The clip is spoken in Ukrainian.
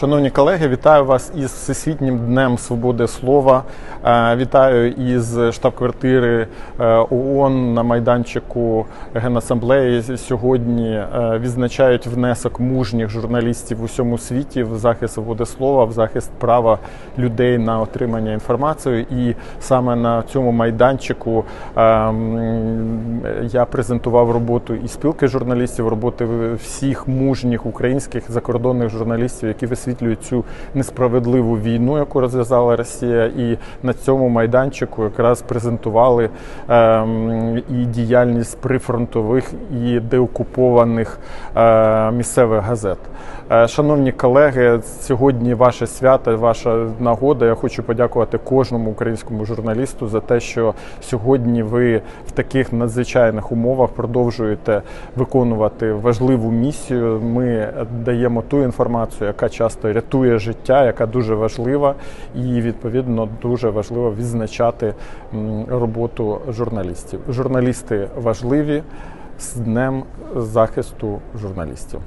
Шановні колеги, вітаю вас із Всесвітнім днем свободи слова. Е, Вітаю із штаб-квартири е, ООН на майданчику Генасамблеї. Сьогодні е, відзначають внесок мужніх журналістів в усьому світі в захист свободи слова, в захист права людей на отримання інформації. І саме на цьому майданчику е, я презентував роботу і спілки журналістів, роботи всіх мужніх українських закордонних журналістів, які висвітлюють цю несправедливу війну, яку розв'язала Росія, і на цьому майданчику якраз презентували ем, і діяльність прифронтових і деокупованих е, місцевих газет. Е, Шановні колеги, сьогодні ваше свято, ваша нагода. Я хочу подякувати кожному українському журналісту за те, що сьогодні ви в таких надзвичайних умовах продовжуєте виконувати важливу місію. Ми даємо ту інформацію, яка часто рятує життя, яка дуже важлива, і відповідно дуже важливо відзначати роботу журналістів. Журналісти важливі з днем захисту журналістів.